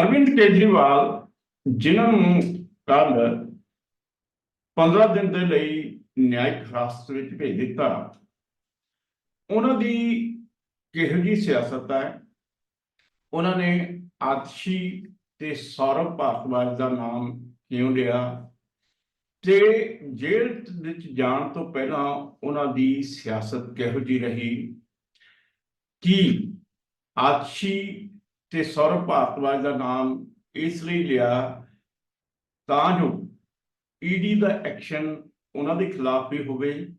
ਅਰਵਿੰਦ ਕੇਜਰੀਵਾਲ ਜਿਨ੍ਹਾਂ ਨੂੰ ਕੱਲ 15 ਦਿਨ ਦੇ ਲਈ ਨਿਆਇਕ ਹਿਰਾਸਤ ਵਿੱਚ ਭੇਜ ਦਿੱਤਾ। ਉਹਨਾਂ ਦੀ ਕਿਹੋ ਜੀ ਸਿਆਸਤ ਹੈ? ਉਹਨਾਂ ਨੇ ਆਤਸ਼ੀ ਤੇ ਸੌਰਵ ਭਾਰਤਵਾਜ ਦਾ ਨਾਮ ਕਿਉਂ ਲਿਆ? ਤੇ ਜੇਲ੍ਹ ਵਿੱਚ ਜਾਣ ਤੋਂ ਪਹਿਲਾਂ ਉਹਨਾਂ ਦੀ ਸਿਆਸਤ ਕਿਹੋ ਜੀ ਰਹੀ? ਕੀ ਆਤਸ਼ੀ ਤੇ ਸੌਰਵ ਭਾਰਤਵਾਜ ਦਾ ਨਾਮ ਇਸ ਲਈ ਲਿਆ ਤਾਂ ਜੋ ਈਡੀ ਦਾ ਐਕਸ਼ਨ ਉਹਨਾਂ ਦੇ ਖਿਲਾਫ ਵੀ ਹੋਵੇ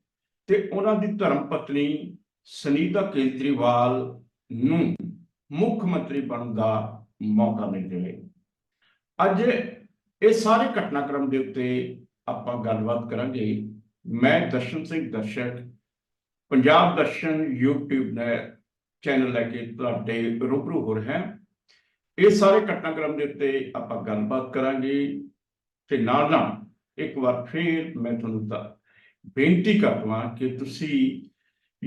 ਤੇ ਉਹਨਾਂ ਦੀ ਧਰਮ ਪਤਨੀ ਸੁਨੀਤਾ ਕੇਜਰੀਵਾਲ ਨੂੰ ਮੁੱਖ ਮੰਤਰੀ ਬਣਨ ਦਾ ਮੌਕਾ ਮਿਲ ਜਾਵੇ। ਅੱਜ ਇਹ ਸਾਰੇ ਘਟਨਾਕ੍ਰਮ ਦੇ ਉੱਤੇ ਆਪਾਂ ਗੱਲਬਾਤ ਕਰਾਂਗੇ। ਮੈਂ ਦਰਸ਼ਨ ਸਿੰਘ ਦਰਸ਼ਕ, ਪੰਜਾਬ ਦਰਸ਼ਨ YouTube ਨੇ ਚੈਨਲ ਲੈ ਕੇ ਤੁਹਾਡੇ ਰੂਬਰੂ ਹੋ ਰਿਹਾ। ਹਾਂ ਇਹ ਸਾਰੇ ਘਟਨਾਕ੍ਰਮ ਦੇ ਉੱਤੇ ਆਪਾਂ ਗੱਲਬਾਤ ਕਰਾਂਗੇ ਤੇ ਨਾਲ ਨਾਲ ਇੱਕ ਵਾਰ ਫਿਰ ਮੈਂ ਤੁਹਾਨੂੰ ਤਾਂ ਬੇਨਤੀ ਕਰਦਾ ਕਿ ਤੁਸੀਂ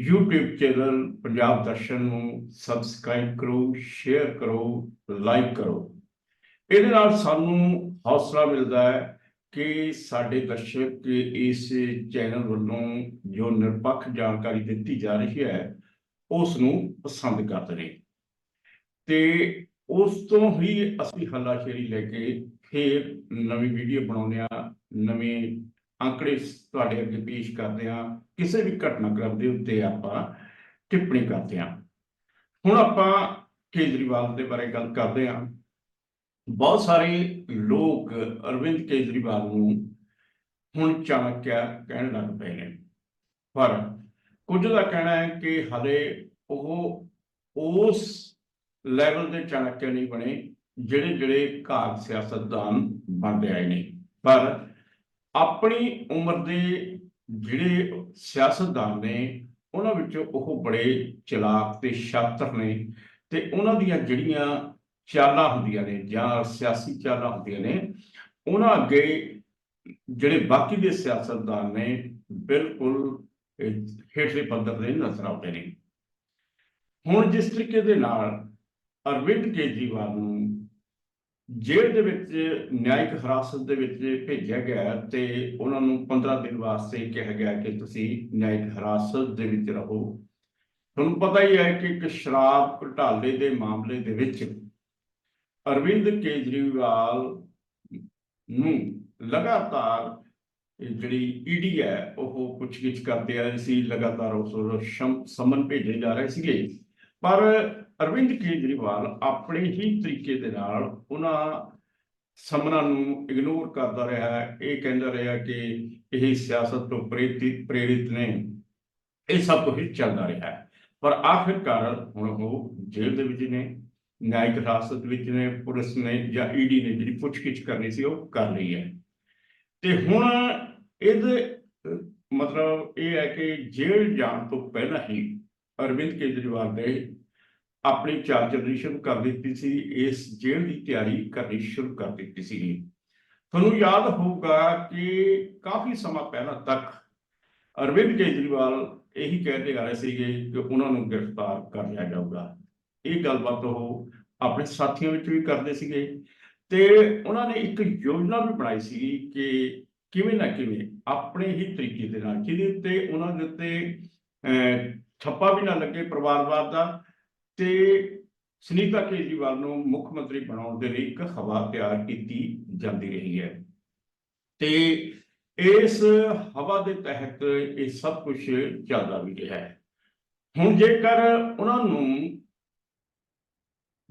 YouTube ਚੈਨਲ ਪੰਜਾਬ ਦਰਸ਼ਨ ਨੂੰ ਸਬਸਕ੍ਰਾਈਬ ਕਰੋ ਸ਼ੇਅਰ ਕਰੋ ਲਾਈਕ ਕਰੋ। ਇਹਦੇ ਨਾਲ ਸਾਨੂੰ ਹੌਸਲਾ ਮਿਲਦਾ ਹੈ ਕਿ ਸਾਡੇ ਦਰਸ਼ਕ ਇਸ ਚੈਨਲ ਵੱਲੋਂ ਜੋ ਨਿਰਪੱਖ ਜਾਣਕਾਰੀ ਦਿੱਤੀ ਜਾ ਰਹੀ ਹੈ, ਉਸ ਨੂੰ ਪਸੰਦ ਕਰਦੇ ਨੇ। ਤੇ ਉਸ ਤੋਂ ਹੀ ਅਸੀਂ ਹੱਲਾਸ਼ੇਰੀ ਲੈ ਕੇ ਫਿਰ ਨਵੀਂ ਵੀਡੀਓ ਬਣਾਉਂਦੇ ਆ ਨਵੇਂ ਅੰਕੜੇ ਤੁਹਾਡੇ ਅੱਗੇ ਪੇਸ਼ ਕਰਦੇ ਆ ਕਿਸੇ ਵੀ ਘਟਨਾਕ੍ਰਮ ਦੇ ਉੱਤੇ ਆਪਾਂ ਟਿੱਪਣੀ ਕਰਦੇ ਆ ਹੁਣ ਆਪਾਂ ਕੇਜਰੀਵਾਲ ਦੇ ਬਾਰੇ ਗੱਲ ਕਰਦੇ ਆ ਬਹੁਤ ਸਾਰੇ ਲੋਕ ਅਰਵਿੰਦ ਕੇਜਰੀਵਾਲ ਨੂੰ ਹੁਣ ਚਾਣਕਿਆ ਕਹਿਣ ਲੱਗ ਪਏ ਨੇ। ਪਰ ਕੁਝ ਦਾ ਕਹਿਣਾ ਹੈ ਕਿ ਹਲੇ ਉਹ ਉਸ ਲੈਵਲ ਦੇ ਚਾਣਕਿਆ ਨਹੀਂ ਬਣੇ, ਜਿਹੜੇ ਜਿਹੜੇ ਘਾਤ ਸਿਆਸਤਦਾਨ ਬਣਦੇ ਆਏ ਨੇ। ਪਰ ਆਪਣੀ ਉਮਰ ਦੇ ਜਿਹੜੇ ਸਿਆਸਤਦਾਨ ਨੇ, ਉਹਨਾਂ ਵਿੱਚੋਂ ਉਹ ਬੜੇ ਚਲਾਕ ਤੇ ਸ਼ਾਤਰ ਨੇ ਤੇ ਉਹਨਾਂ ਦੀਆਂ ਜਿਹੜੀਆਂ ਚਾਲਾਂ ਹੁੰਦੀਆਂ ਨੇ, ਜਾਂ ਸਿਆਸੀ ਚਾਲਾਂ ਹੁੰਦੀਆਂ ਨੇ, ਉਹਨਾਂ ਅੱਗੇ ਜਿਹੜੇ ਬਾਕੀ ਦੇ ਸਿਆਸਤਦਾਨ ਨੇ, ਬਿਲਕੁਲ ਹੇਠਲੇ ਪੱਧਰ ਦੇ ਨਜ਼ਰ ਆਉਂਦੇ ਨੇ। ਹੁਣ ਜਿਸ ਤਰੀਕੇ ਦੇ ਨਾਲ ਅਰਵਿੰਦ ਕੇਜਰੀਵਾਲ ਨੂੰ ਜੇਲ੍ਹ ਦੇ ਵਿੱਚ ਨਿਆਇਕ ਹਿਰਾਸਤ ਦੇ ਵਿੱਚ ਭੇਜਿਆ ਗਿਆ ਤੇ ਉਹਨਾਂ ਨੂੰ 15 ਦਿਨ ਵਾਸਤੇ ਕਿਹਾ ਗਿਆ ਕਿ ਤੁਸੀਂ ਨਿਆਇਕ ਹਿਰਾਸਤ ਦੇ ਵਿੱਚ ਰਹੋ। ਤੁਹਾਨੂੰ ਪਤਾ ਹੀ ਹੈ ਕਿ ਇੱਕ ਸ਼ਰਾਬ ਘੁਟਾਲੇ ਦੇ ਮਾਮਲੇ ਦੇ ਵਿੱਚ ਅਰਵਿੰਦ ਕੇਜਰੀਵਾਲ ਨੂੰ ਲਗਾਤਾਰ ਇਹ ਜਿਹੜੀ ਈਡੀ ਹੈ, ਉਹ ਪੁੱਛਗਿੱਛ ਕਰਦੇ ਆ ਰਹੇ ਸੀ, ਲਗਾਤਾਰ ਉਸ ਨੂੰ ਸਮਨ ਭੇਜੇ ਜਾ ਰਹੇ ਸੀਗੇ। ਪਰ ਅਰਵਿੰਦ ਕੇਜਰੀਵਾਲ ਆਪਣੇ ਹੀ ਤਰੀਕੇ ਦੇ ਨਾਲ ਉਹਨਾਂ ਸਮਰਾਂ ਨੂੰ ਇਗਨੋਰ ਕਰਦਾ ਰਿਹਾ ਇਹ ਕਹਿੰਦਾ ਰਿਹਾ ਕਿ ਇਹ ਸਿਆਸਤ ਤੋਂ ਪ੍ਰੇਰਿਤ ਪ੍ਰੇਰਿਤ ਨੇ। ਇਹ ਸਭ ਕੁਝ ਚੱਲਦਾ ਰਿਹਾ ਪਰ ਆਖਿਰਕਾਰ ਹੁਣ ਉਹ ਜੇਲ੍ਹ ਦੇ ਵਿੱਚ ਨੇ, ਨਿਆਇਕ ਹਿਰਾਸਤ ਵਿੱਚ ਨੇ, ਪੁਲਿਸ ਨੇ ਜਾਂ ਈਡੀ ਨੇ ਜਿਹੜੀ ਪੁੱਛਗਿੱਛ ਕਰਨੀ ਸੀ ਉਹ ਕਰ ਲਈ ਹੈ। ਤੇ ਹੁਣ ਇਹਦੇ, ਮਤਲਬ ਇਹ ਹੈ ਕਿ ਜੇਲ੍ਹ ਜਾਣ ਤੋਂ ਪਹਿਲਾਂ ਹੀ ਅਰਵਿੰਦ ਕੇਜਰੀਵਾਲ ਨੇ ਆਪਣੀ ਚਾਲ ਚੱਲਣੀ ਸ਼ੁਰੂ ਕਰ ਦਿੱਤੀ ਸੀ, ਇਸ ਜੇਲ੍ਹ ਦੀ ਤਿਆਰੀ ਕਰਨੀ ਸ਼ੁਰੂ ਕਰ ਦਿੱਤੀ ਸੀ। ਤੁਹਾਨੂੰ ਯਾਦ ਹੋਊਗਾ ਕਿ ਕਾਫੀ ਸਮਾਂ ਪਹਿਲਾਂ ਤੱਕ ਅਰਵਿੰਦ ਕੇਜਰੀਵਾਲ ਇਹੀ ਕਹਿੰਦੇ ਆ ਰਹੇ ਸੀਗੇ ਕਿ ਉਹਨਾਂ ਨੂੰ ਗ੍ਰਿਫਤਾਰ ਕਰ ਲਿਆ ਜਾਊਗਾ। ਇਹ ਗੱਲਬਾਤ ਉਹ ਆਪਣੇ ਸਾਥੀਆਂ ਵਿੱਚ ਵੀ ਕਰਦੇ ਸੀਗੇ ਤੇ ਉਹਨਾਂ ਨੇ ਇੱਕ ਯੋਜਨਾ ਵੀ ਬਣਾਈ ਸੀ ਕਿ ਕਿਵੇਂ ਨਾ ਕਿਵੇਂ ਆਪਣੇ ਹੀ ਤਰੀਕੇ ਦੇ ਨਾਲ ਜਿਹਦੇ ਉੱਤੇ ਉਹਨਾਂ ਦੇ ਉੱਤੇ ਅਹ, ਠੱਪਾ ਵੀ ਨਾ ਲੱਗੇ ਪਰਿਵਾਰਵਾਦ ਦਾ ਤੇ ਸੁਨੀਤਾ ਕੇਜਰੀਵਾਲ ਨੂੰ ਮੁੱਖ ਮੰਤਰੀ ਬਣਾਉਣ ਦੇ ਲਈ ਇੱਕ ਹਵਾ ਤਿਆਰ ਕੀਤੀ ਜਾਂਦੀ ਰਹੀ ਹੈ। ਤੇ ਇਸ ਹਵਾ ਦੇ ਤਹਿਤ ਇਹ ਸਭ ਕੁਝ ਚੱਲਦਾ ਵੀ ਰਿਹਾ ਹੈ। ਹੁਣ ਜੇਕਰ ਉਹਨਾਂ ਨੂੰ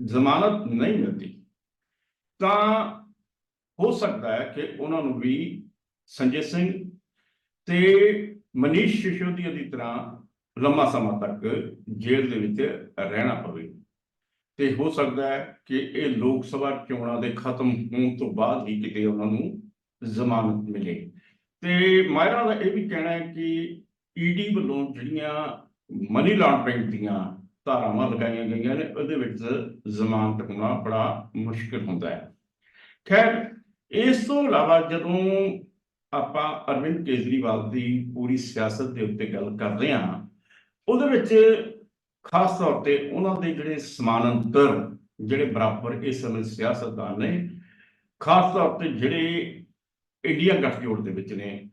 ਜ਼ਮਾਨਤ ਨਹੀਂ ਮਿਲਦੀ ਤਾਂ ਹੋ ਸਕਦਾ ਹੈ ਕਿ ਉਹਨਾਂ ਨੂੰ ਵੀ ਸੰਜੇ ਸਿੰਘ ਤੇ ਮਨੀਸ਼ ਸਿਸੋਦੀਆ ਦੀ ਤਰ੍ਹਾਂ ਲੰਮਾ ਸਮਾਂ ਤੱਕ ਜੇਲ੍ਹ ਦੇ ਵਿੱਚ ਰਹਿਣਾ ਪਵੇ। ਤੇ ਹੋ ਸਕਦਾ ਹੈ ਕਿ ਇਹ ਲੋਕ ਸਭਾ ਚੋਣਾਂ ਦੇ ਖਤਮ ਹੋਣ ਤੋਂ ਬਾਅਦ ਹੀ ਕਿਤੇ ਉਹਨਾਂ ਨੂੰ ਜ਼ਮਾਨਤ ਮਿਲੇ। ਤੇ ਮਾਇਰਾ ਦਾ ਇਹ ਵੀ ਕਹਿਣਾ ਹੈ ਕਿ ਈਡੀ ਵੱਲੋਂ ਜਿਹੜੀਆਂ ਮਨੀ ਲਾਂਡਰਿੰਗ ਦੀਆਂ ਧਾਰਾਵਾਂ ਲਗਾਈਆਂ ਗਈਆਂ ਨੇ, ਉਹਦੇ ਵਿੱਚ ਜ਼ਮਾਨਤ ਹੋਣਾ ਬੜਾ ਮੁਸ਼ਕਲ ਹੁੰਦਾ ਹੈ। ਖੈਰ, ਇਸ ਤੋਂ ਇਲਾਵਾ ਜਦੋਂ ਆਪਾਂ ਅਰਵਿੰਦ ਕੇਜਰੀਵਾਲ ਦੀ ਪੂਰੀ ਸਿਆਸਤ ਦੇ ਉੱਤੇ ਗੱਲ ਕਰਦੇ ਹਾਂ ਉਹਦੇ ਵਿੱਚ ਖਾਸ ਤੌਰ ਤੇ ਉਹਨਾਂ ਦੇ ਜਿਹੜੇ ਸਮਾਨਾਂਤਰ ਜਿਹੜੇ ਬਰਾਬਰ ਇਸ ਸਮੇਂ ਸਿਆਸਤਦਾਨ ਨੇ, ਖਾਸ ਤੌਰ ਤੇ ਜਿਹੜੇ ਇੰਡੀਆ ਗੱਠਜੋੜ ਦੇ ਵਿੱਚ ਨੇ,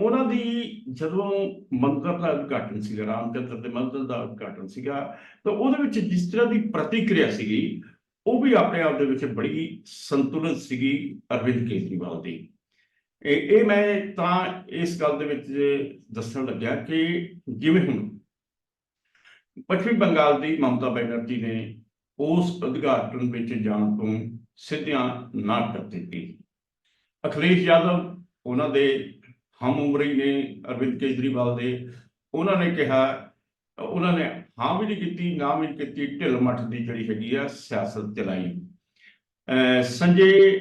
ਉਹਨਾਂ ਦੀ ਜਦੋਂ ਮੰਦਰ ਦਾ ਉਦਘਾਟਨ ਸੀਗਾ, ਰਾਮਚੰਦਰ ਦੇ ਮੰਦਰ ਦਾ ਉਦਘਾਟਨ ਸੀਗਾ, ਤਾਂ ਉਹਦੇ ਵਿੱਚ ਜਿਸ ਤਰ੍ਹਾਂ ਦੀ ਪ੍ਰਤੀਕਿਰਿਆ ਸੀਗੀ, ਉਹ ਵੀ ਆਪਣੇ ਆਪ ਦੇ ਵਿੱਚ ਬੜੀ ਸੰਤੁਲਿਤ ਸੀਗੀ ਅਰਵਿੰਦ ਕੇਜਰੀਵਾਲ ਦੀ। ਇਹ ਇਹ ਮੈਂ ਤਾਂ ਇਸ ਗੱਲ ਦੇ ਵਿੱਚ ਦੱਸਣ ਲੱਗਿਆ ਕਿ ਜਿਵੇਂ ਹੁਣ ਪੱਛਮੀ ਬੰਗਾਲ ਦੀ ਮਮਤਾ ਬੈਨਰਜੀ ਨੇ ਉਸ ਉਦਘਾਟਨ ਵਿੱਚ ਜਾਣ ਤੋਂ ਸਿੱਧਿਆਂ ਨਾ ਕਰ ਦਿੱਤੀ। ਅਖਿਲੇਸ਼ ਯਾਦਵ, ਉਹਨਾਂ ਦੇ ਹਮ ਉਮਰੀ ਨੇ ਅਰਵਿੰਦ ਕੇਜਰੀਵਾਲ ਦੇ। ਉਹਨਾਂ ਨੇ ਕਿਹਾ, ਉਹਨਾਂ ਨੇ ਹਾਂ ਵੀ ਨਹੀਂ ਕੀਤੀ, ਨਾ ਵੀ ਨਹੀਂ ਕੀਤੀ, ਢਿੱਲ ਮੱਠ ਦੀ ਜਿਹੜੀ ਹੈਗੀ ਆ ਸਿਆਸਤ ਚਲਾਈ। ਅਹ ਸੰਜੇ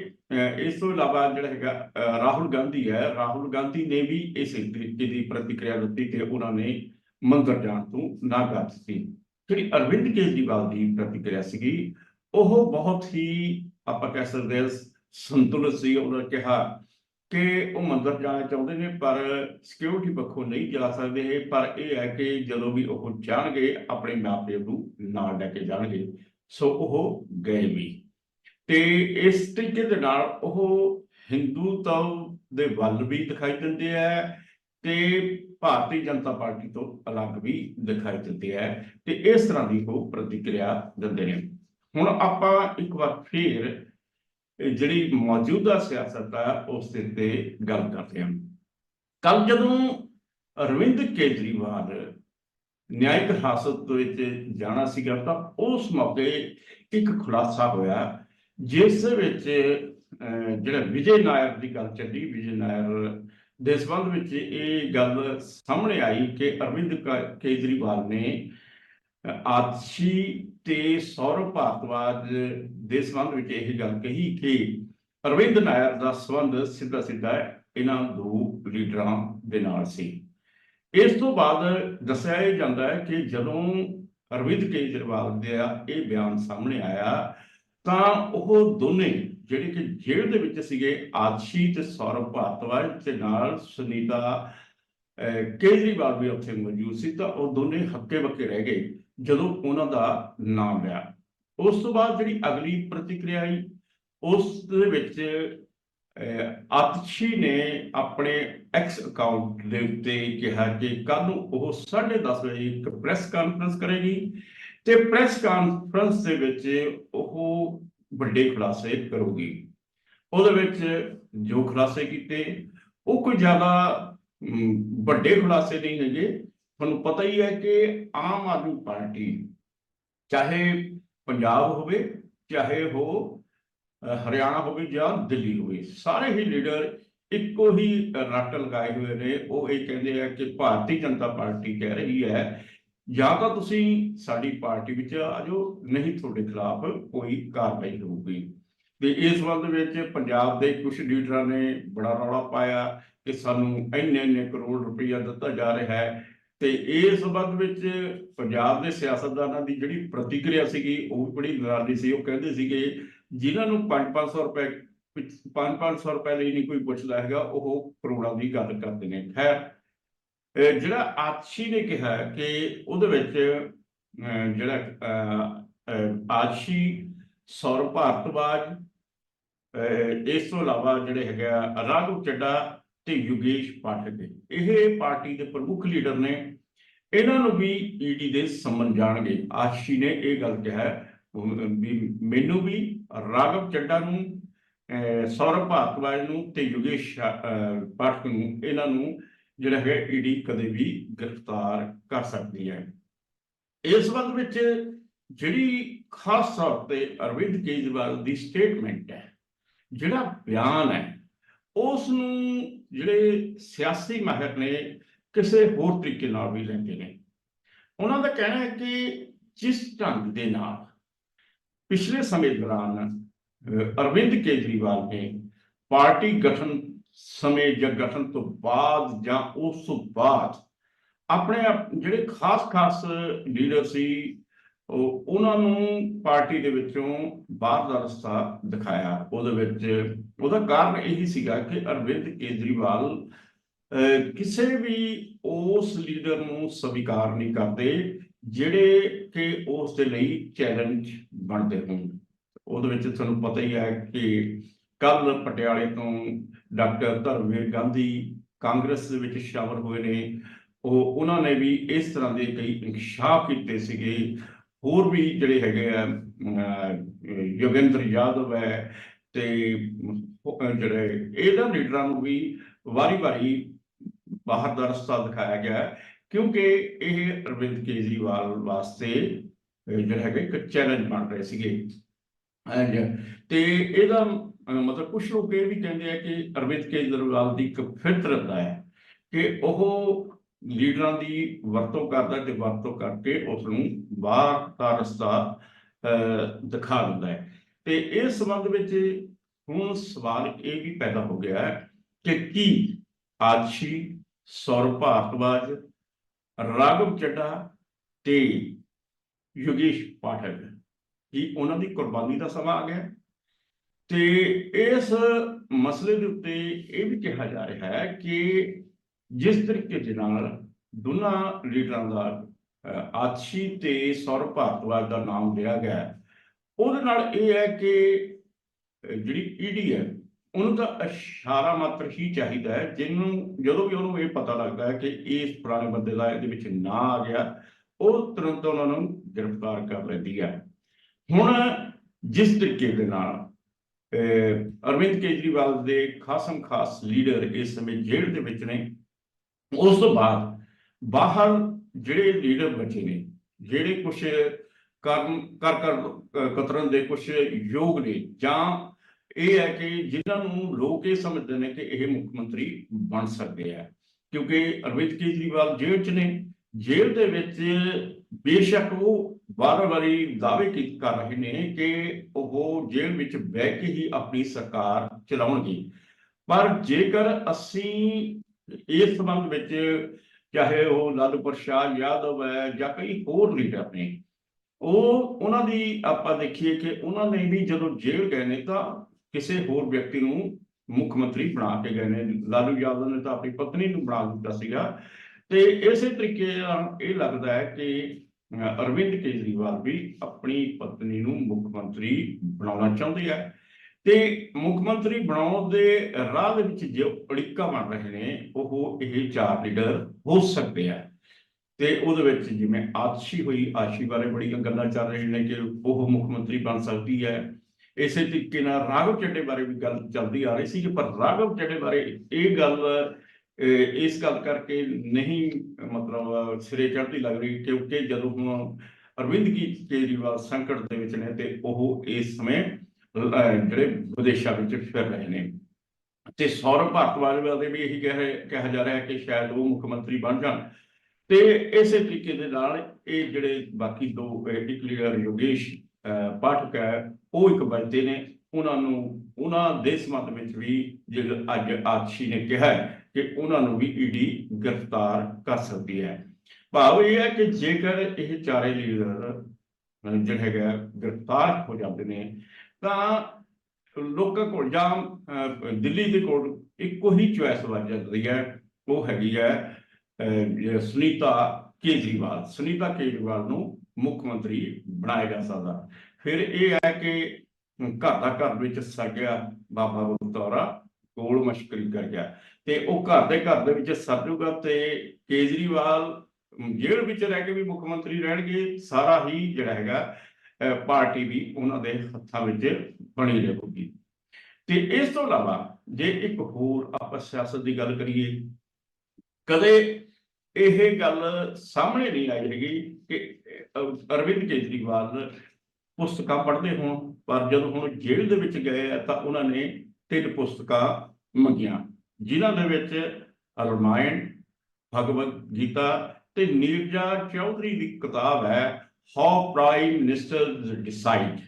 ਇਸ ਤੋਂ ਇਲਾਵਾ ਜਿਹੜਾ ਹੈਗਾ ਰਾਹੁਲ ਗਾਂਧੀ ਹੈ, ਰਾਹੁਲ ਗਾਂਧੀ ਨੇ ਵੀ ਇਸ ਤਰੀਕੇ ਦੀ ਪ੍ਰਤੀਕਿਰਿਆ ਦਿੱਤੀ ਤੇ ਉਹਨਾਂ ਨੇ ਮੰਦਰ ਜਾਣ ਤੋਂ ਨਾ ਕਰ ਦਿੱਤੀ ਜਿਹੜੀ ਅਰਵਿੰਦ ਕੇਜਰੀਵਾਲ ਦੀ ਪ੍ਰਤੀਕਿਰਿਆ ਸੀਗੀ, ਉਹ ਬਹੁਤ ਹੀ ਆਪਾਂ ਕਹਿ ਸਕਦੇ ਹਾਂ ਸੰਤੁਲਿਤ ਸੀ। ਉਹਨਾਂ ਨੇ ਕਿਹਾ ਕਿ ਉਹ ਮੰਦਰ ਜਾਣਾ ਚਾਹੁੰਦੇ ਨੇ, ਪਰ ਸਿਕਿਉਰਿਟੀ ਪੱਖੋਂ ਨਹੀਂ ਜਾ ਸਕਦੇ ਪਰ ਇਹ ਹੈ ਕਿ ਜਦੋਂ ਵੀ ਉਹ ਜਾਣਗੇ, ਆਪਣੇ ਮਾਪੇ ਨੂੰ ਨਾਲ ਲੈ ਕੇ ਜਾਣਗੇ। ਸੋ ਉਹ ਗਏ ਵੀ। ਤੇ ਇਸ ਤਰੀਕੇ ਦੇ ਨਾਲ ਉਹ ਹਿੰਦੂਤਵ ਦੇ ਵੱਲ ਵੀ ਦਿਖਾਈ ਦਿੰਦੇ ਹੈ ਤੇ ਭਾਰਤੀ ਜਨਤਾ ਪਾਰਟੀ ਤੋਂ ਅਲੱਗ ਵੀ ਦਿਖਾਈ ਦਿੰਦੇ ਹੈ ਤੇ ਇਸ ਤਰ੍ਹਾਂ ਦੀ ਉਹ ਪ੍ਰਤੀਕਿਰਿਆ ਦਿੰਦੇ ਨੇ। ਹੁਣ ਆਪਾਂ ਇੱਕ ਵਾਰ ਫੇਰ ਜਿਹੜੀ ਮੌਜੂਦਾ ਸਿਆਸਤ ਆ ਉਸ ਦੇ ਉੱਤੇ ਗੱਲ ਕਰਦੇ ਹਾਂ। ਕੱਲ ਜਦੋਂ ਅਰਵਿੰਦ ਕੇਜਰੀਵਾਲ ਨਿਆਇਕ ਹਿਰਾਸਤ ਵਿੱਚ ਜਾਣਾ ਸੀਗਾ ਤਾਂ ਉਸ ਮੌਕੇ ਇੱਕ ਖੁਲਾਸਾ ਹੋਇਆ ਜਿਸ ਵਿੱਚ ਅਹ, ਜਿਹੜਾ ਵਿਜੇ ਨਾਇਰ ਦੀ ਗੱਲ ਚੱਲੀ ਵਿਜੇ ਨਾਇਰ ਦੇ ਸੰਬੰਧ ਵਿੱਚ ਇਹ ਗੱਲ ਸਾਹਮਣੇ ਆਈ ਕਿ ਅਰਵਿੰਦ ਕ- ਕੇਜਰੀਵਾਲ ਨੇ ਆਦਸ਼ੀ ਆਤਸ਼ੀ ਤੇ ਸੌਰਵ ਭਾਰਤਵਾਜ ਦੇ ਸੰਬੰਧ ਵਿੱਚ ਇਹ ਗੱਲ ਕਹੀ ਕਿ ਅਰਵਿੰਦ ਨਾਇਰ ਦਾ ਸੰਬੰਧ ਸਿੱਧਾ ਸਿੱਧਾ ਇਹਨਾਂ ਦੋ ਲੀਡਰਾਂ ਦੇ ਨਾਲ ਸੀ। ਇਸ ਤੋਂ ਬਾਅਦ ਦੱਸਿਆ ਇਹ ਜਾਂਦਾ ਹੈ ਕਿ ਜਦੋਂ ਅਰਵਿੰਦ ਕੇਜਰੀਵਾਲ ਦਾ ਇਹ ਬਿਆਨ ਸਾਹਮਣੇ ਆਇਆ ਤਾਂ ਉਹ ਦੋਨੇ ਜਿਹੜੇ ਕਿ ਜੇਲ੍ਹ ਦੇ ਵਿੱਚ ਸੀਗੇ, ਆਦਸ਼ੀ ਤੇ ਸੌਰਵ ਭਾਰਤਵਾਜ ਤੇ ਨਾਲ ਸੁਨੀਤਾ ਕੇਜਰੀਵਾਲ ਵੀ ਉੱਥੇ ਮੌਜੂਦ ਸੀ, ਤਾਂ ਉਹ ਦੋਨੇ ਹੱਕੇ ਬੱਕੇ ਰਹਿ ਗਏ ਜਦੋਂ ਉਹਨਾਂ ਦਾ ਨਾਮ ਲਿਆ। ਉਸ ਤੋਂ ਬਾਅਦ ਜਿਹੜੀ ਅਗਲੀ ਪ੍ਰਤੀਕਿਰਿਆ ਆਈ, ਉਸ ਦੇ ਵਿੱਚ ਆਤਸ਼ੀ ਨੇ ਆਪਣੇ ਐਕਸ ਅਕਾਊਂਟ ਦੇ ਉੱਤੇ ਕਿਹਾ ਕਿ ਕੱਲ ਨੂੰ ਉਹ 10:30 ਵਜੇ ਇੱਕ ਪ੍ਰੈਸ ਕਾਨਫਰੰਸ ਕਰੇਗੀ ਤੇ ਪ੍ਰੈਸ ਕਾਨਫਰੰਸ ਦੇ ਵਿੱਚ ਉਹ ਵੱਡੇ ਖੁਲਾਸੇ ਕਰੂਗੀ। ਉਹਦੇ ਵਿੱਚ ਜੋ ਖੁਲਾਸੇ ਕੀਤੇ, ਉਹ ਕੋਈ ਜ਼ਿਆਦਾ ਵੱਡੇ ਖੁਲਾਸੇ ਨਹੀਂ ਹੈਗੇ। ਤੁਹਾਨੂੰ ਪਤਾ ਹੀ ਹੈ ਕਿ ਆਮ ਆਦਮੀ ਪਾਰਟੀ, ਚਾਹੇ ਪੰਜਾਬ ਹੋਵੇ, ਚਾਹੇ ਉਹ ਹਰਿਆਣਾ ਹੋਵੇ ਜਾਂ ਦਿੱਲੀ ਹੋਵੇ, ਸਾਰੇ ਹੀ ਲੀਡਰ ਇੱਕੋ ਹੀ ਰੱਟ ਲਗਾਏ ਹੋਏ ਨੇ। ਉਹ ਇਹ ਕਹਿੰਦੇ ਆ ਕਿ ਭਾਰਤੀ ਜਨਤਾ ਪਾਰਟੀ ਕਹਿ ਰਹੀ ਹੈ ਜਾਂ ਤਾਂ ਤੁਸੀਂ ਸਾਡੀ ਪਾਰਟੀ ਵਿੱਚ ਆ ਜਾਓ, ਨਹੀਂ ਤੁਹਾਡੇ ਖਿਲਾਫ ਕੋਈ ਕਾਰਵਾਈ ਹੋਊਗੀ। ਤੇ ਇਸ ਸੰਬੰਧ ਵਿੱਚ ਪੰਜਾਬ ਦੇ ਕੁਝ ਲੀਡਰਾਂ ਨੇ ਬੜਾ ਰੌਲਾ ਪਾਇਆ ਕਿ ਸਾਨੂੰ ਇੰਨੇ ਇੰਨੇ ਕਰੋੜ ਰੁਪਈਆ ਦਿੱਤਾ ਜਾ ਰਿਹਾ ਹੈ। ਤੇ ਇਸ ਸੰਬੰਧ ਵਿੱਚ ਪੰਜਾਬ ਦੇ ਸਿਆਸਤਦਾਨਾਂ ਦੀ ਜਿਹੜੀ ਪ੍ਰਤੀਕਿਰਿਆ ਸੀਗੀ, ਉਹ ਵੀ ਬੜੀ ਨਿਰਾਲੀ ਸੀ। ਉਹ ਕਹਿੰਦੇ ਸੀਗੇ, ਜਿਨ੍ਹਾਂ ਨੂੰ 5-500 ਰੁਪਏ 5-500 ਰੁਪਏ ਲਈ ਨਹੀਂ ਕੋਈ ਪੁੱਛਦਾ ਹੈਗਾ, ਉਹ ਕਰੋੜਾਂ ਦੀ ਗੱਲ ਕਰਦੇ ਨੇ। ਖੈਰ ਜਿਹੜਾ ਆਤਸ਼ੀ ਨੇ ਕਿਹਾ ਕਿ ਉਹਦੇ ਵਿੱਚ ਜਿਹੜਾ ਆਤਸ਼ੀ ਸੌਰਵ ਭਾਰਤਵਾਜ ਇਸ ਤੋਂ ਇਲਾਵਾ ਜਿਹੜੇ ਹੈਗਾ ਰਾਘਵ ਚੱਡਾ ਤੇ ਯੁਗੇਸ਼ ਪਾਠਕ ਇਹ ਪਾਰਟੀ ਦੇ ਪ੍ਰਮੁੱਖ ਲੀਡਰ ਨੇ। ਇਹਨਾਂ ਨੂੰ ਵੀ ਈਡੀ ਦੇ ਸੰਮਨ ਜਾਣਗੇ। ਆਸ਼ੀ ਨੇ ਇਹ ਗੱਲ ਕਿਹਾ ਵੀ ਮੈਨੂੰ ਵੀ ਰਾਘਵ ਚੱਡਾ ਨੂੰ ਸੌਰਭ ਸੌਰਵ ਭਾਰਤਵਾਜ ਨੂੰ ਤੇ ਯੋਗੇਸ਼ ਪਾਠਕ ਨੂੰ, ਇਹਨਾਂ ਨੂੰ ਜਿਹੜਾ ਹੈ ਈਡੀ ਕਦੇ ਵੀ ਗ੍ਰਿਫਤਾਰ ਕਰ ਸਕਦੀ ਹੈ। ਇਸ ਸੰਬੰਧ ਵਿੱਚ ਜਿਹੜੀ ਖਾਸ ਤੌਰ ਤੇ ਅਰਵਿੰਦ ਕੇਜਰੀਵਾਲ ਦੀ ਸਟੇਟਮੈਂਟ ਹੈ, ਜਿਹੜਾ ਬਿਆਨ ਹੈ ਉਸ ਨੂੰ ਜਿਹੜੇ ਸਿਆਸੀ ਮਾਹਿਰ ਨੇ ਕਿਸੇ ਹੋਰ ਤਰੀਕੇ ਨਾਲ ਵੀ ਲੈਂਦੇ ਨੇ। ਉਹਨਾਂ ਦਾ ਕਹਿਣਾ ਹੈ ਕਿ ਜਿਸ ਢੰਗ ਦੇ ਨਾਲ ਪਿਛਲੇ ਸਮੇਂ ਦੌਰਾਨ ਅਰਵਿੰਦ ਕੇਜਰੀਵਾਲ ਨੇ ਪਾਰਟੀ ਗਠਨ ਸਮੇਂ ਜਾਂ ਗਠਨ ਤੋਂ ਬਾਅਦ ਜਾਂ ਉਸ ਤੋਂ ਬਾਅਦ ਆਪਣੇ ਆਪ- ਜਿਹੜੇ ਖਾਸ-ਖਾਸ ਲੀਡਰ ਸੀ ਉਹਨਾਂ ਨੂੰ ਪਾਰਟੀ ਦੇ ਵਿੱਚੋਂ ਬਾਹਰ ਦਾ ਰਸਤਾ ਦਿਖਾਇਆ। ਉਹਦੇ ਵਿੱਚ ਉਹਦਾ ਕਾਰਨ ਇਹੀ ਸੀਗਾ ਕਿ ਅਰਵਿੰਦ ਕੇਜਰੀਵਾਲ ਅਹ, ਕਿਸੇ ਵੀ ਉਸ ਲੀਡਰ ਨੂੰ ਸਵੀਕਾਰ ਨਹੀਂ ਕਰਦੇ ਜਿਹੜੇ ਕਿ ਉਸ ਦੇ ਲਈ ਚੈਲੰਜ ਬਣਦੇ ਹੋਣ। ਉਹਦੇ ਵਿੱਚ ਤੁਹਾਨੂੰ ਪਤਾ ਹੀ ਹੈ ਕਿ ਕੱਲ ਪਟਿਆਲੇ ਤੋਂ ਡਾਕਟਰ ਧਰਮਵੀਰ ਗਾਂਧੀ ਕਾਂਗਰਸ ਦੇ ਵਿੱਚ ਸ਼ਾਮਲ ਹੋਏ ਨੇ। ਉਹ, ਉਹਨਾਂ ਨੇ ਵੀ ਇਸ ਤਰ੍ਹਾਂ ਦੇ ਕਈ ਇਨਕਸ਼ਾਫ ਕੀਤੇ ਸੀਗੇ। ਹੋਰ ਵੀ ਜਿਹੜੇ ਹੈਗੇ ਆ ਯੋਗਿੰਦਰ ਯਾਦਵ ਹੈ ਤੇ ਜਿਹੜੇ ਇਹਨਾਂ ਲੀਡਰਾਂ ਨੂੰ ਵੀ ਵਾਰੀ-ਵਾਰੀ ਬਾਹਰ ਦਾ ਰਸਤਾ ਦਿਖਾਇਆ ਗਿਆ ਕਿਉਂਕਿ ਇਹ ਅਰਵਿੰਦ ਕੇਜਰੀਵਾਲ ਵਾਸਤੇ ਜਿਹੜਾ ਹੈਗਾ ਇੱਕ ਚੈਲੰਜ ਬਣ ਰਹੇ ਸੀਗੇ। ਹਾਂਜੀ ਤੇ ਇਹਦਾ ਮਤਲਬ ਕੁਝ ਲੋਕ ਇਹ ਵੀ ਕਹਿੰਦੇ ਆ ਕਿ ਅਰਵਿੰਦ ਕੇਜਰੀਵਾਲ ਦੀ ਇੱਕ ਫਿਤਰਤ ਹੈ ਕਿ ਉਹ ਲੀਡਰਾਂ ਦੀ ਵਰਤੋਂ ਕਰਦਾ ਤੇ ਵਰਤੋਂ ਕਰਕੇ ਉਸ ਨੂੰ ਬਾਹਰ ਦਾ ਰਸਤਾ ਦਿਖਾ ਦਿੰਦਾ ਹੈ। ਤੇ ਇਸ ਸੰਬੰਧ ਵਿੱਚ ਹੁਣ ਸਵਾਲ ਇਹ ਵੀ ਪੈਦਾ ਹੋ ਗਿਆ ਹੈ ਕਿ ਕੀ ਆਦਸ਼ੀ ਸੌਰਵ ਭਾਰਤਵਾਜ ਰਾਘਵ ਚੱਡਾ ਤੇ ਯੋਗੇਸ਼ ਪਾਠਕ ਕੀ ਉਹਨਾਂ ਦੀ ਕੁਰਬਾਨੀ ਦਾ ਸਮਾਂ ਆ ਗਿਆ ਤੇ ਇਸ ਮਸਲੇ ਦੇ ਉੱਤੇ ਇਹ ਵੀ ਕਿਹਾ ਜਾ ਰਿਹਾ ਹੈ ਕਿ ਜਿਸ ਤਰੀਕੇ ਦੇ ਨਾਲ ਦੋਨਾਂ ਲੀਡਰਾਂ ਦਾ ਅਹ, ਆਤਸ਼ੀ ਤੇ ਸੌਰਵ ਭਾਰਤਵਾਜ ਦਾ ਨਾਮ ਲਿਆ ਗਿਆ ਉਹਦੇ ਨਾਲ ਇਹ ਹੈ ਕਿ ਅਹ, ਜਿਹੜੀ ਈਡੀ ਹੈ ਉਹਨੂੰ ਤਾਂ ਇਸ਼ਾਰਾ ਮਾਤਰ ਹੀ ਚਾਹੀਦਾ ਹੈ ਜਿਹਨੂੰ ਜਦੋਂ ਵੀ ਉਹਨੂੰ ਇਹ ਪਤਾ ਲੱਗਦਾ ਹੈ ਕਿ ਇਸ ਪੁਰਾਣੇ ਬੰਦੇ ਦਾ ਇਹਦੇ ਵਿੱਚ ਨਾਂ ਆ ਗਿਆ ਉਹ ਤੁਰੰਤ ਉਹਨਾਂ ਨੂੰ ਗ੍ਰਿਫਤਾਰ ਕਰ ਲੈਂਦੀ ਹੈ। ਹੁਣ ਜਿਸ ਤਰੀਕੇ ਦੇ ਨਾਲ ਅਰਵਿੰਦ ਕੇਜਰੀਵਾਲ ਦੇ ਖਾਸਮ ਖਾਸ ਲੀਡਰ ਇਸ ਸਮੇਂ ਜੇਲ੍ਹ ਦੇ ਵਿੱਚ ਨੇ। ਉਸ ਤੋਂ ਬਾਅਦ ਬਾਹਰ ਜਿਹੜੇ ਲੀਡਰ ਬਚੇ ਨੇ, ਜਿਹੜੇ ਕੁਝ ਕਰਨ, ਕਰ ਕਰ ਕਤਰਨ ਦੇ ਕੁਝ ਯੋਗ ਨੇ ਜਾਂ ਇਹ ਹੈ ਕਿ ਜਿਨ੍ਹਾਂ ਨੂੰ ਲੋਕ ਇਹ ਸਮਝਦੇ ਨੇ ਕਿ ਇਹ ਮੁੱਖ ਮੰਤਰੀ ਬਣ ਸਕਦੇ ਆ। ਕਿਉਂਕਿ ਅਰਵਿੰਦ ਕੇਜਰੀਵਾਲ ਜੇਲ੍ਹ 'ਚ ਨੇ। ਜੇਲ੍ਹ ਦੇ ਵਿੱਚ ਬੇਸ਼ੱਕ ਉਹ ਵਾਰ-ਵਾਰੀ ਦਾਅਵੇ ਕੀ ਕਰ ਰਹੇ ਨੇ ਕਿ ਉਹ ਜੇਲ੍ਹ ਵਿੱਚ ਬਹਿ ਕੇ ਹੀ ਆਪਣੀ ਸਰਕਾਰ ਚਲਾਉਣਗੇ। ਪਰ ਜੇਕਰ ਅਸੀਂ ਇਸ ਸੰਬੰਧ ਵਿੱਚ ਚਾਹੇ ਉਹ ਲਾਲੂ ਪ੍ਰਸਾਦ ਯਾਦਵ ਹੈ ਜਾਂ ਕਈ ਹੋਰ ਲੀਡਰ ਨੇ, ਉਹ ਉਹਨਾਂ ਦੀ ਆਪਾਂ ਦੇਖੀਏ ਕਿ ਉਹਨਾਂ ਨੇ ਵੀ ਜਦੋਂ ਜੇਲ੍ਹ ਗਏ ਨੇ ਤਾਂ ਕਿਸੇ ਹੋਰ ਵਿਅਕਤੀ ਨੂੰ ਮੁੱਖ ਮੰਤਰੀ ਬਣਾ ਕੇ ਗਏ ਨੇ। ਲਾਲੂ ਯਾਦਵ ਨੇ ਤਾਂ ਆਪਣੀ ਪਤਨੀ ਨੂੰ ਬਣਾ ਦਿੱਤਾ ਸੀਗਾ। ਤੇ ਇਸੇ ਤਰੀਕੇ ਨਾਲ ਇਹ ਲੱਗਦਾ ਹੈ ਕਿ ਅਰਵਿੰਦ ਕੇਜਰੀਵਾਲ ਵੀ ਆਪਣੀ ਪਤਨੀ ਨੂੰ ਮੁੱਖ ਮੰਤਰੀ ਬਣਾਉਣਾ ਚਾਹੁੰਦੇ ਆ। ਤੇ ਮੁੱਖ ਮੰਤਰੀ ਬਣਾਉਣ ਦੇ ਰਾਹ ਦੇ ਵਿੱਚ ਜੋ ਅੜਿੱਕਾ ਬਣ ਰਹੇ ਨੇ, ਉਹ ਇਹ ਚਾਰ ਲੀਡਰ ਹੋ ਸਕਦੇ ਆ। ਤੇ ਉਹਦੇ ਵਿੱਚ ਜਿਵੇਂ ਆਤਸ਼ੀ ਹੋਈ ਆਸ਼ੀ ਬਾਰੇ ਬੜੀਆਂ ਗੱਲਾਂ ਚੱਲ ਰਹੀਆਂ ਨੇ ਕਿ ਉਹ ਮੁੱਖ ਮੰਤਰੀ ਬਣ ਸਕਦੀ ਹੈ। ਇਸੇ ਤਰੀਕੇ ਨਾਲ ਰਾਘਵ ਚੱਡੇ ਬਾਰੇ ਵੀ ਗੱਲ ਚੱਲਦੀ ਆ ਰਹੀ ਸੀ, ਪਰ ਰਾਘਵ ਚੱਡੇ ਬਾਰੇ ਇਹ ਗੱਲ ਇਸ ਗੱਲ ਕਰਕੇ ਨਹੀਂ ਮਤਲਬ ਸਿਰੇ ਚੜ੍ਹਦੀ ਲੱਗ ਰਹੀ ਕਿਉਂਕਿ ਜਦੋਂ ਹੁਣ ਅਰਵਿੰਦ ਕੀ ਕੇਜਰੀਵਾਲ ਸੰਕਟ ਦੇ ਵਿੱਚ ਨੇ ਤੇ ਉਹ ਇਸ ਸਮੇਂ ਜਿਹੜੇ ਵਿਦੇਸ਼ਾਂ ਵਿੱਚ ਫਿਰ ਰਹੇ ਨੇ। ਤੇ ਸੌਰਵ ਭਾਰਤਵਾਜ ਬਾਰੇ ਵੀ ਇਹੀ ਕਹਿ ਰਹੇ ਕਿਹਾ ਜਾ ਰਿਹਾ ਕਿ ਸ਼ਾਇਦ ਉਹ ਮੁੱਖ ਮੰਤਰੀ ਬਣ ਜਾਣ। ਤੇ ਇਸੇ ਤਰੀਕੇ ਦੇ ਨਾਲ ਇਹ ਜਿਹੜੇ ਬਾਕੀ ਦੋ ਅਹ, ਯੋਗੇਸ਼ ਅਹ, ਪਾਠਕ ਹੈ ਉਹ ਇੱਕ ਬੰਦੇ ਨੇ। ਉਹਨਾਂ ਨੂੰ ਉਹਨਾਂ ਦੇ ਸੰਬੰਧ ਵਿੱਚ ਵੀ ਜਿਹੜਾ ਅੱਜ ਆਤਸ਼ੀ ਨੇ ਕਿਹਾ ਕਿ ਉਹਨਾਂ ਨੂੰ ਵੀ ਈਡੀ ਗ੍ਰਿਫਤਾਰ ਕਰ ਸਕਦੀ ਹੈ। ਭਾਵ ਇਹ ਹੈ ਕਿ ਜੇਕਰ ਇਹ ਚਾਰੇ ਲੀਡਰ ਅਹ, ਜਿਹੜੇ ਹੈਗਾ ਗ੍ਰਿਫਤਾਰ ਹੋ ਜਾਂਦੇ ਨੇ ਤਾਂ ਲੋਕਾਂ ਕੋਲ ਜਾਂ ਦਿੱਲੀ ਦੇ ਕੋਲ ਇੱਕੋ ਹੀ ਚੁਆਇਸ ਬਚ ਜਾਂਦੀ ਹੈ। ਉਹ ਹੈਗੀ ਹੈ ਸੁਨੀਤਾ ਕੇਜਰੀਵਾਲ। ਸੁਨੀਤਾ ਕੇਜਰੀਵਾਲ ਨੂੰ ਮੁੱਖ ਮੰਤਰੀ ਬਣਾਇਆ ਜਾ ਸਕਦਾ। ਫਿਰ ਇਹ ਹੈ ਕਿ ਘਰ ਦਾ ਘਰ ਵਿੱਚ ਸਰ ਬਾਬਾ ਬਤੌਰਾ ਗੋਲ ਮਸ਼ਕਰੀ ਕਰ ਗਿਆ। ਤੇ ਉਹ ਘਰ ਦੇ ਘਰ ਦੇ ਵਿੱਚ ਸਰ ਤੇ ਕੇਜਰੀਵਾਲ ਜੇਲ੍ਹ ਵਿੱਚ ਰਹਿ ਕੇ ਵੀ ਮੁੱਖ ਮੰਤਰੀ ਰਹਿਣਗੇ, ਸਾਰਾ ਹੀ ਜਿਹੜਾ ਹੈਗਾ ਪਾਰਟੀ ਵੀ ਉਹਨਾਂ ਦੇ ਹੱਥਾਂ ਵਿੱਚ ਬਣੀ ਰਹੂਗੀ। ਤੇ ਇਸ ਤੋਂ ਇਲਾਵਾ ਜੇ ਇੱਕ ਹੋਰ ਆਪਾਂ ਸਿਆਸਤ ਦੀ ਗੱਲ ਕਰੀਏ, ਕਦੇ ਇਹ ਗੱਲ ਸਾਹਮਣੇ ਨਹੀਂ ਆਈ ਹੈਗੀ ਕਿ ਅਰਵਿੰਦ ਕੇਜਰੀਵਾਲ ਪੁਸਤਕਾਂ ਪੜ੍ਹਦੇ ਹੋਣ, ਪਰ ਜਦੋਂ ਹੁਣ ਜੇਲ੍ਹ ਦੇ ਵਿੱਚ ਗਏ ਆ ਤਾਂ ਉਹਨਾਂ ਨੇ ਤਿੰਨ ਪੁਸਤਕਾਂ ਮੰਗੀਆਂ, ਜਿਨ੍ਹਾਂ ਦੇ ਵਿੱਚ ਰਮਾਇਣ, ਭਗਵਦ ਗੀਤਾ ਤੇ ਨੀਰਜਾ ਚੌਧਰੀ ਦੀ ਕਿਤਾਬ ਹੈ ਹਾਊ ਪ੍ਰਾਈਮ ਮਿਨਿਸਟਰਸ ਡਿਸਾਈਡ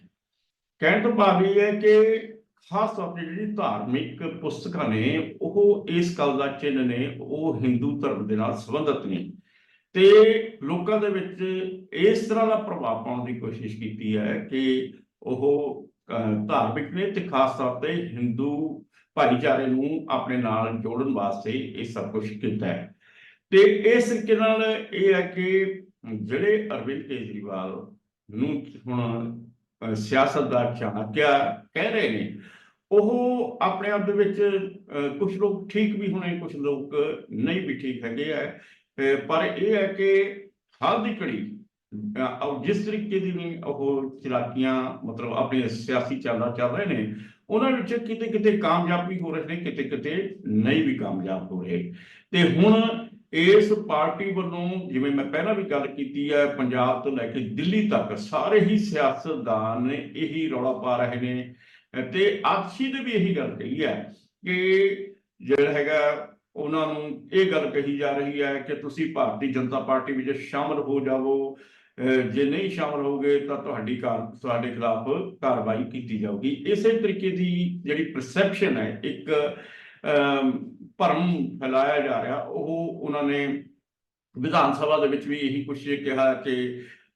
ਕਹਿਣ ਤੋਂ ਭਾਵ ਇਹ ਹੈ ਕਿ ਖਾਸ ਤੌਰ ਤੇ ਜਿਹੜੀ ਧਾਰਮਿਕ ਪੁਸਤਕਾਂ ਨੇ, ਉਹ ਇਸ ਗੱਲ ਦਾ ਚਿੰਨ੍ਹ ਨੇ, ਉਹ ਹਿੰਦੂ ਧਰਮ ਦੇ ਨਾਲ ਸੰਬੰਧਿਤ ਨੇ। ਤੇ ਲੋਕਾਂ ਦੇ ਵਿੱਚ ਇਸ ਤਰ੍ਹਾਂ ਦਾ ਪ੍ਰਭਾਵ ਪਾਉਣ ਦੀ ਕੋਸ਼ਿਸ਼ ਕੀਤੀ ਹੈ ਕਿ ਉਹ ਧਾਰਮਿਕ ਨੇ ਤੇ ਖਾਸ ਤੌਰ ਤੇ ਹਿੰਦੂ ਭਾਈਚਾਰੇ ਨੂੰ ਆਪਣੇ ਨਾਲ ਜੋੜਨ ਵਾਸਤੇ ਇਹ ਸਭ ਕੁਝ ਕੀਤਾ ਹੈ। ਤੇ ਇਸ ਤਰੀਕੇ ਨਾਲ ਇਹ ਹੈ ਕਿ ਜਿਹੜੇ ਅਰਵਿੰਦ ਕੇਜਰੀਵਾਲ ਨੂੰ ਹੁਣ ਸਿਆਸਤ ਦਾ ਚਾਣਕਿਆ ਕਹਿ ਰਹੇ ਨੇ, ਉਹ ਆਪਣੇ ਆਪ ਦੇ ਵਿੱਚ ਕੁਝ ਲੋਕ ਠੀਕ ਵੀ ਹੋਣੇ ਕੁਝ ਲੋਕ ਨਹੀਂ ਵੀ ਠੀਕ ਹੈਗੇ ਆ। ਪਰ ਇਹ ਹੈ ਕਿ ਹਾਲ ਦੀ ਘੜੀ ਅਹ, ਜਿਸ ਤਰੀਕੇ ਦੀ ਵੀ ਉਹ ਚਲਾਕੀਆਂ ਮਤਲਬ ਆਪਣੇ ਸਿਆਸੀ ਚਾਲਾਂ ਚੱਲ ਰਹੇ ਨੇ ਉਹਨਾਂ ਵਿੱਚ ਕਿਤੇ ਕਿਤੇ ਕਾਮਯਾਬ ਵੀ ਹੋ ਰਹੇ ਨੇ ਕਿਤੇ ਕਿਤੇ ਨਹੀਂ ਵੀ ਕਾਮਯਾਬ ਹੋ ਰਹੇ। ਤੇ ਹੁਣ ਇਸ ਪਾਰਟੀ ਵੱਲੋਂ ਜਿਵੇਂ ਮੈਂ ਪਹਿਲਾਂ ਵੀ ਗੱਲ ਕੀਤੀ ਹੈ ਪੰਜਾਬ ਤੋਂ ਲੈ ਕੇ ਦਿੱਲੀ ਤੱਕ ਸਾਰੇ ਹੀ ਸਿਆਸਤਦਾਨ ਇਹੀ ਰੌਲਾ ਪਾ ਰਹੇ ਨੇ। ਤੇ ਆਪਸੀ ਨੇ ਵੀ ਇਹੀ ਗੱਲ ਕਹੀ ਹੈ ਕਿ ਜਿਹੜਾ ਹੈਗਾ ਉਹਨਾਂ ਨੂੰ ਇਹ ਗੱਲ ਕਹੀ ਜਾ ਰਹੀ ਹੈ ਕਿ ਤੁਸੀਂ ਭਾਰਤੀ ਜਨਤਾ ਪਾਰਟੀ ਵਿੱਚ ਸ਼ਾਮਲ ਹੋ ਜਾਵੋ ਜੇ ਨਹੀਂ ਸ਼ਾਮਲ ਹੋਗੇ ਤਾਂ ਤੁਹਾਡੀ ਕਾਰ, ਤੁਹਾਡੇ ਖਿਲਾਫ ਕਾਰਵਾਈ ਕੀਤੀ ਜਾਊਗੀ। ਇਸੇ ਤਰੀਕੇ ਦੀ ਜਿਹੜੀ ਪਰਸੈਪਸ਼ਨ ਹੈ, ਇੱਕ ਭਰਮ ਫੈਲਾਇਆ ਜਾ ਰਿਹਾ, ਉਹ ਉਹਨਾਂ ਨੇ ਵਿਧਾਨ ਸਭਾ ਦੇ ਵਿੱਚ ਵੀ ਇਹੀ ਕੁਝ ਕਿਹਾ ਕਿ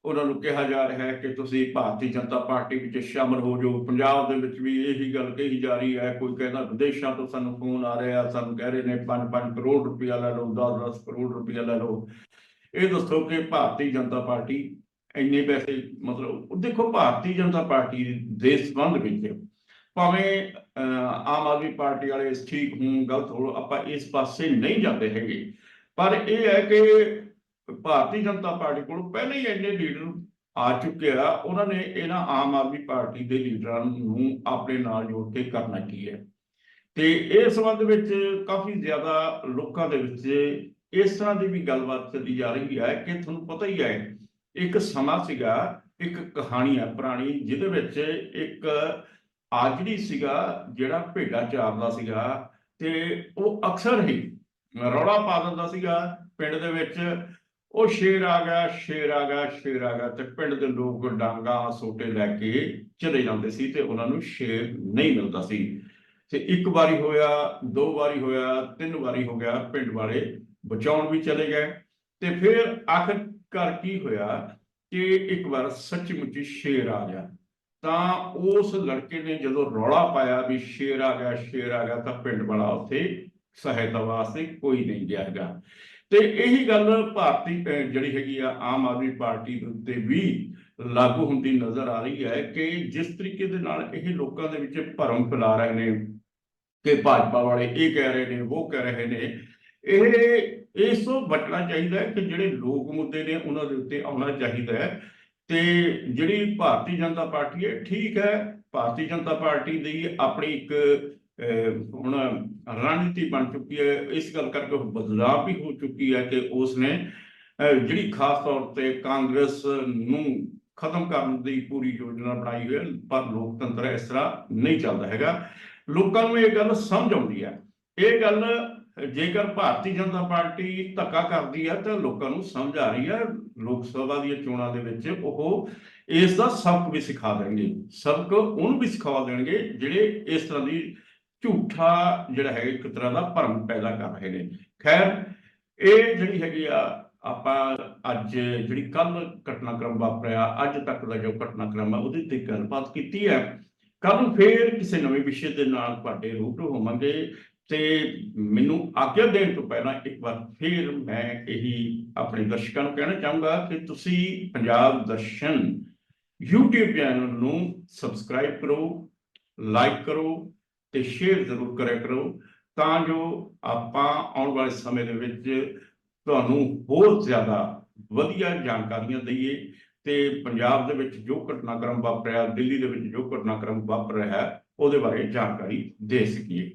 ਉਹਨਾਂ ਨੂੰ ਕਿਹਾ ਜਾ ਰਿਹਾ ਹੈ ਕਿ ਤੁਸੀਂ ਭਾਰਤੀ ਜਨਤਾ ਪਾਰਟੀ ਵਿੱਚ ਸ਼ਾਮਲ ਹੋ ਜਾਓ। ਪੰਜਾਬ ਦੇ ਵਿੱਚ ਵੀ ਇਹੀ ਗੱਲ ਕਹੀ ਜਾ ਰਹੀ ਹੈ, ਕੋਈ ਕਹਿੰਦਾ ਵਿਦੇਸ਼ਾਂ ਤੋਂ ਸਾਨੂੰ ਫੋਨ ਆ ਰਿਹਾ, ਸਾਨੂੰ ਕਹਿ ਰਹੇ ਨੇ 5-5 ਕਰੋੜ ਰੁਪਇਆ ਲੈ ਲਓ 10-10 ਕਰੋੜ ਰੁਪਇਆ ਲੈ ਲਓ। ਇਹ ਦੱਸੋ ਕਿ ਭਾਰਤੀ ਜਨਤਾ ਪਾਰਟੀ ਇੰਨੇ ਪੈਸੇ, ਮਤਲਬ ਦੇਖੋ ਭਾਰਤੀ ਜਨਤਾ ਪਾਰਟੀ ਦੇ ਸੰਬੰਧ ਵਿੱਚ ਭਾਵੇਂ ਆਮ ਆਦਮੀ ਪਾਰਟੀ ਵਾਲੇ ਠੀਕ ਹੋਣ, ਗਲਤ ਹੋਣ, ਆਪਾਂ ਇਸ ਪਾਸੇ ਨਹੀਂ ਜਾਂਦੇ ਹੈਗੇ। ਪਰ ਇਹ ਹੈ ਕਿ ਭਾਰਤੀ ਜਨਤਾ ਪਾਰਟੀ ਕੋਲ ਪਹਿਲੇ ਹੀ ਇੰਨੇ ਲੀਡਰ ਆ ਚੁੱਕੇ ਆ, ਉਹਨਾਂ ਨੇ ਇਹਨਾਂ ਆਮ ਆਦਮੀ ਪਾਰਟੀ ਦੇ ਲੀਡਰਾਂ ਨੂੰ ਆਪਣੇ ਨਾਲ ਜੋੜ ਕੇ ਕਰਨਾ ਕੀ ਹੈ। ਤੇ ਇਹ ਸੰਬੰਧ ਵਿੱਚ ਕਾਫੀ ਜ਼ਿਆਦਾ ਲੋਕਾਂ ਦੇ ਵਿੱਚ ਇਸ ਤਰ੍ਹਾਂ ਦੀ ਵੀ ਗੱਲਬਾਤ ਚੱਲੀ ਜਾ ਰਹੀ ਹੈ ਕਿ ਤੁਹਾਨੂੰ ਪਤਾ ਹੀ ਹੈ, ਇੱਕ ਸਮਾਂ ਸੀਗਾ, ਇੱਕ ਕਹਾਣੀ ਹੈ ਪੁਰਾਣੀ, ਜਿਹਦੇ ਵਿੱਚ ਇੱਕ ਆਜੜੀ ਸੀਗਾ, ਜਿਹੜਾ ਭੇਡਾਂ ਚਾਰਦਾ ਸੀਗਾ ਤੇ ਉਹ ਅਕਸਰ ਹੀ ਰੌਲਾ ਪਾ ਦਿੰਦਾ ਸੀਗਾ ਪਿੰਡ ਦੇ ਵਿੱਚ। ਉਹ ਸ਼ੇਰ ਆ ਗਿਆ, ਸ਼ੇਰ ਆ ਗਿਆ, ਸ਼ੇਰ ਆ ਗਿਆ ਤੇ ਪਿੰਡ ਦੇ ਲੋਕ ਡਾਂਗਾ ਸੋਟੇ ਲੈ ਕੇ ਚਲੇ ਜਾਂਦੇ ਸੀ ਤੇ ਉਹਨਾਂ ਨੂੰ ਸ਼ੇਰ ਨਹੀਂ ਮਿਲਦਾ ਸੀ। ਤੇ ਇੱਕ ਵਾਰੀ ਹੋਇਆ, ਦੋ ਵਾਰੀ ਹੋਇਆ, ਤਿੰਨ ਵਾਰੀ ਹੋ ਗਿਆ ਪਿੰਡ ਵਾਲੇ ਬਚਾਉਣ ਵੀ ਚਲੇ ਗਏ। ਤੇ ਫਿਰ ਆਖਰਕਾਰ ਕੀ ਹੋਇਆ ਕਿ ਇੱਕ ਵਾਰ ਸੱਚੀ ਮੁੱਚੀ ਸ਼ੇਰ ਆ ਗਿਆ। ਤਾਂ ਉਸ ਲੜਕੇ ਨੇ ਜਦੋਂ ਰੌਲਾ ਪਾਇਆ ਵੀ ਸ਼ੇਰ ਆ ਗਿਆ, ਸ਼ੇਰ ਆ ਗਿਆ, ਤਾਂ ਪਿੰਡ ਵਾਲਾ ਉੱਥੇ ਸਹਾਇਤਾ ਵਾਸਤੇ ਕੋਈ ਨਹੀਂ ਗਿਆ ਹੈਗਾ। ਤੇ ਇਹੀ ਗੱਲ ਭਾਰਤੀ ਜਿਹੜੀ ਹੈਗੀ ਆ, ਆਮ ਆਦਮੀ ਪਾਰਟੀ ਦੇ ਉੱਤੇ ਵੀ ਲਾਗੂ ਹੁੰਦੀ ਨਜ਼ਰ ਆ ਰਹੀ ਹੈ ਕਿ ਜਿਸ ਤਰੀਕੇ ਦੇ ਨਾਲ ਇਹ ਲੋਕਾਂ ਦੇ ਵਿੱਚ ਭਰਮ ਫੈਲਾ ਰਹੇ ਨੇ, ਕਿ ਭਾਜਪਾ ਵਾਲੇ ਇਹ ਕਹਿ ਰਹੇ ਨੇ, ਉਹ ਕਹਿ ਰਹੇ ਨੇ ਇਹ ਇਸ ਤੋਂ ਬਚਣਾ ਚਾਹੀਦਾ ਹੈ ਕਿ ਜਿਹੜੇ ਲੋਕ ਮੁੱਦੇ ਨੇ ਉਹਨਾਂ ਦੇ ਉੱਤੇ ਆਉਣਾ ਚਾਹੀਦਾ ਹੈ। ਤੇ ਜਿਹੜੀ ਭਾਰਤੀ ਜਨਤਾ ਪਾਰਟੀ ਹੈ, ਠੀਕ ਹੈ, ਭਾਰਤੀ ਜਨਤਾ ਪਾਰਟੀ ਦੀ ਆਪਣੀ ਇੱਕ ਹੁਣ ਰਣਨੀਤੀ ਬਣ ਚੁੱਕੀ ਹੈ। ਇਸ ਗੱਲ ਕਰਕੇ ਬਦਲਾਅ ਵੀ ਹੋ ਚੁੱਕੀ ਹੈ ਕਿ ਉਸ ਨੇ ਜਿਹੜੀ ਖਾਸ ਤੌਰ ਤੇ ਕਾਂਗਰਸ ਨੂੰ ਖਤਮ ਕਰਨ ਦੀ ਪੂਰੀ ਯੋਜਨਾ ਬਣਾਈ ਹੋਈ ਹੈ, ਪਰ ਲੋਕਤੰਤਰ ਇਸ ਤਰ੍ਹਾਂ ਨਹੀਂ ਚੱਲਦਾ ਹੈਗਾ। ਲੋਕਾਂ ਨੂੰ ਇਹ ਗੱਲ ਸਮਝ ਆਉਂਦੀ ਹੈ। ਇਹ ਗੱਲ ਜੇਕਰ ਭਾਰਤੀ ਜਨਤਾ ਪਾਰਟੀ ਧੱਕਾ ਕਰਦੀ ਹੈ ਤਾਂ ਲੋਕਾਂ ਨੂੰ ਸਮਝ ਆ ਰਹੀ ਹੈ ਲੋਕ ਸਭਾ ਦੀਆਂ ਚੋਣਾਂ ਦੇ ਵਿੱਚ ਉਹ ਇਸ ਦਾ ਸਬਕ ਵੀ ਸਿਖਾ ਦੇਣਗੇ। ਸਬਕ ਉਹਨੂੰ ਵੀ ਸਿਖਾ ਦੇਣਗੇ ਜਿਹੜੇ ਇਸ ਤਰ੍ਹਾਂ ਦੀ ਝੂਠਾ ਜਿਹੜਾ ਹੈ ਇੱਕ ਤਰ੍ਹਾਂ ਦਾ ਭਰਮ ਪੈਦਾ ਕਰ ਰਹੇ ਨੇ। ਖੈਰ, ਇਹ ਜਿਹੜੀ ਹੈਗੀ ਆ, ਆਪਾਂ ਅੱਜ ਜਿਹੜੀ ਕੱਲ ਘਟਨਾਕ੍ਰਮ ਵਾਪਰਿਆ, ਅੱਜ ਤੱਕ ਦਾ ਜੋ ਘਟਨਾਕ੍ਰਮ ਹੈ ਉਹਦੇ ਤੇ ਗੱਲਬਾਤ ਕੀਤੀ ਹੈ ਕੱਲ ਨੂੰ ਫੇਰ ਕਿਸੇ ਨਵੇਂ ਵਿਸ਼ੇ ਦੇ ਨਾਲ ਤੁਹਾਡੇ ਰੂਬਰੂ ਹੋਵਾਂਗੇ। ਤੇ ਮੈਨੂੰ ਆਗਿਆ ਦੇਣ ਤੋਂ ਪਹਿਲਾਂ ਇੱਕ ਵਾਰ ਫਿਰ ਮੈਂ ਇਹੀ ਆਪਣੇ ਦਰਸ਼ਕਾਂ ਨੂੰ ਕਹਿਣਾ ਚਾਹੂੰਗਾ ਕਿ ਤੁਸੀਂ ਪੰਜਾਬ ਦਰਸ਼ਨ YouTube ਚੈਨਲ ਨੂੰ ਸਬਸਕ੍ਰਾਈਬ ਕਰੋ, ਲਾਈਕ ਕਰੋ ਤੇ ਸ਼ੇਅਰ ਜ਼ਰੂਰ ਕਰਿਆ ਕਰੋ ਤਾਂ ਜੋ ਆਪਾਂ ਆਉਣ ਵਾਲੇ ਸਮੇਂ ਦੇ ਵਿੱਚ ਤੁਹਾਨੂੰ ਹੋਰ ਜ਼ਿਆਦਾ ਵਧੀਆ ਜਾਣਕਾਰੀਆਂ ਦਈਏ ਤੇ ਪੰਜਾਬ ਦੇ ਵਿੱਚ ਜੋ ਘਟਨਾਕ੍ਰਮ ਵਾਪਰਿਆ, ਦਿੱਲੀ ਦੇ ਵਿੱਚ ਜੋ ਘਟਨਾਕ੍ਰਮ ਵਾਪਰ ਰਿਹਾ ਉਹਦੇ ਬਾਰੇ ਜਾਣਕਾਰੀ ਦੇ ਸਕੀਏ।